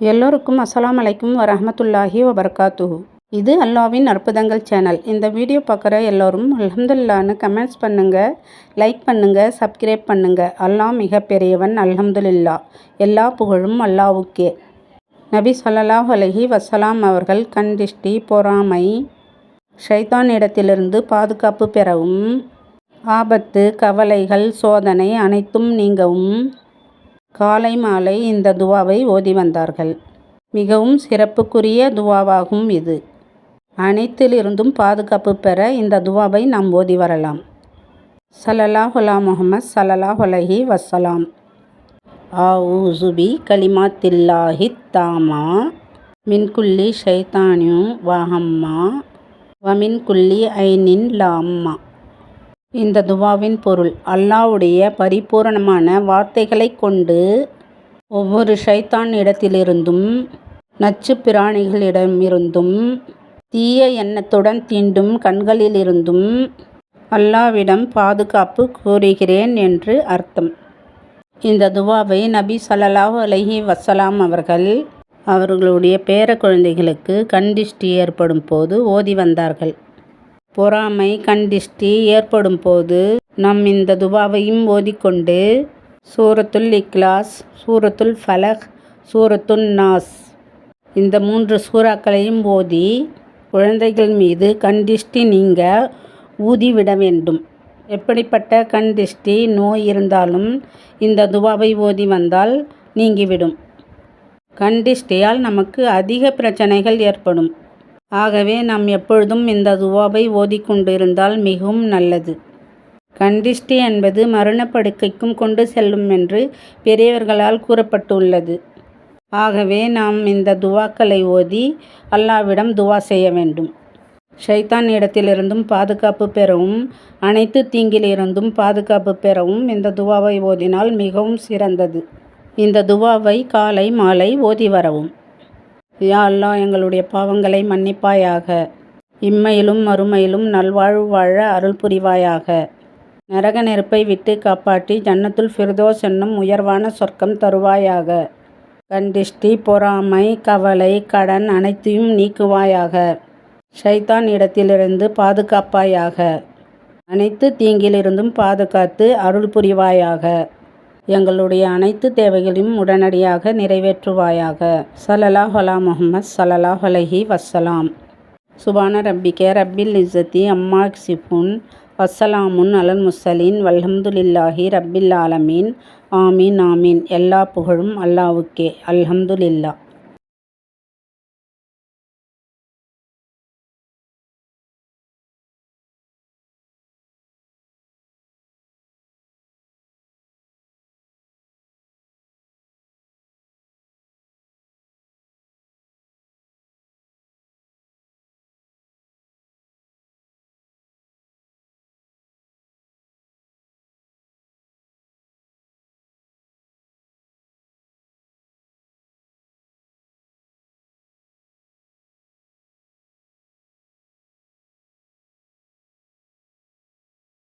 எல்லோருக்கும் அஸ்லாம் அலைக்கும் வரஹ்மத்துல்லாஹி வபர்காத்து இது அல்லாவின் அற்புதங்கள் சேனல். இந்த வீடியோ பார்க்குற எல்லோரும் அல்ஹம்துலில்லான்னு கமெண்ட்ஸ் பண்ணுங்கள் லைக் பண்ணுங்கள் சப்ஸ்கிரைப் பண்ணுங்கள் அல்லாஹ் மிக பெரியவன் எல்லா புகழும் அல்லாவுக்கே நபி ஸல்லல்லாஹு அலஹி வசலாம் அவர்கள் கண் திஷ்டி பொறாமை ஷைத்தானிடத்திலிருந்து பாதுகாப்பு பெறவும் ஆபத்து கவலைகள் சோதனை அனைத்தும் நீங்கவும் காலை மாலை இந்த துவாவை ஓதி வந்தார்கள். மிகவும் சிறப்புக்குரிய துவாவாகும் இது. அனைத்திலிருந்தும் பாதுகாப்பு பெற இந்த துவாவை நாம் ஓதி வரலாம். ஸல்லல்லாஹு சலலா முஹம்மத் வசலாம் ஆ வஸலாம். ஆஊசுபி கலிமாத்தில்லாஹி தாமா மின்குல்லி ஷைத்தானியும் வஹம்மா. வமின்குல்லி ஐனின் லாம்மா. இந்த துவாவின் பொருள். அல்லாஹ்வுடைய பரிபூரணமான வார்த்தைகளைக் கொண்டு ஒவ்வொரு ஷைத்தான் இடத்திலிருந்தும் நச்சு பிராணிகளிடமிருந்தும் தீய எண்ணத்துடன் தீண்டும் கண்களிலிருந்தும் அல்லாவிடம் பாதுகாப்பு கூறுகிறேன் என்று அர்த்தம். இந்த துவாவை நபி சல்லாஹ் அலஹி வசலாம் அவர்கள் அவர்களுடைய பேர குழந்தைகளுக்கு கண் திஷ்டி ஏற்படும் போது ஓதி வந்தார்கள். பொறாமை கண்டிஷ்டி ஏற்படும் போது நம் இந்த துவாவையும் ஓதிக்கொண்டு சூரத்துல் இக்லாஸ் சூரத்துல் ஃபலக் சூரத்துல் நாஸ் இந்த மூன்று சூறாக்களையும் ஓதி குழந்தைகள் மீது கண்டிஷ்டி நீங்க ஊதிவிட வேண்டும். எப்படிப்பட்ட கண் திஷ்டி நோய் இருந்தாலும் இந்த துவாவை ஓதி வந்தால் நீங்கிவிடும். கண் திஷ்டியால் நமக்கு அதிக பிரச்சனைகள் ஏற்படும். ஆகவே நாம் எப்பொழுதும் இந்த துவாவை ஓதிக்கொண்டிருந்தால் மிகவும் நல்லது. கண்டிஷ்டி என்பது மரணப்படுக்கைக்கும் கொண்டு செல்லும் என்று பெரியவர்களால் கூறப்பட்டுள்ளது. ஆகவே நாம் இந்த துவாக்களை ஓதி அல்லாவிடம் துவா செய்ய வேண்டும். ஷைத்தான் இடத்திலிருந்தும் பாதுகாப்பு பெறவும் அனைத்து தீங்கிலிருந்தும் பாதுகாப்பு பெறவும் இந்த துவாவை ஓதினால் மிகவும் சிறந்தது. இந்த துவாவை காலை மாலை ஓதி வரவும். யா அல்லா எங்களுடைய பாவங்களை மன்னிப்பாயாக. இம்மையிலும் மறுமையிலும் நல்வாழ்வு வாழ அருள் புரிவாயாக. நரக நெருப்பை விட்டு காப்பாற்றி ஜன்னத்துல் ஃபிர்தோஸ் என்னும் உயர்வான சொர்க்கம் தருவாயாக. கண்டிஷ்டி பொறாமை கவலை கடன் அனைத்தையும் நீக்குவாயாக. ஷைத்தான் இடத்திலிருந்து பாதுகாப்பாயாக. அனைத்து தீங்கிலிருந்தும் பாதுகாத்து அருள் புரிவாயாக. எங்களுடைய அனைத்து தேவைகளையும் உடனடியாக நிறைவேற்றுவாயாக. சல்லல்லாஹ் அலா முகமது சல்லல்லாஹ் அலஹி வசலாம் சுபான ரப்பிகே ரப்பில் இசத்தி அம்மா சிஃபுன் வசலாமுன் அலல் முசலீன் வல்ஹம்துலில்லாஹி ரப்பில் ஆலமீன். ஆமீன் ஆமீன். எல்லா புகழும் அல்லாவுக்கே அல்ஹம்துலில்லா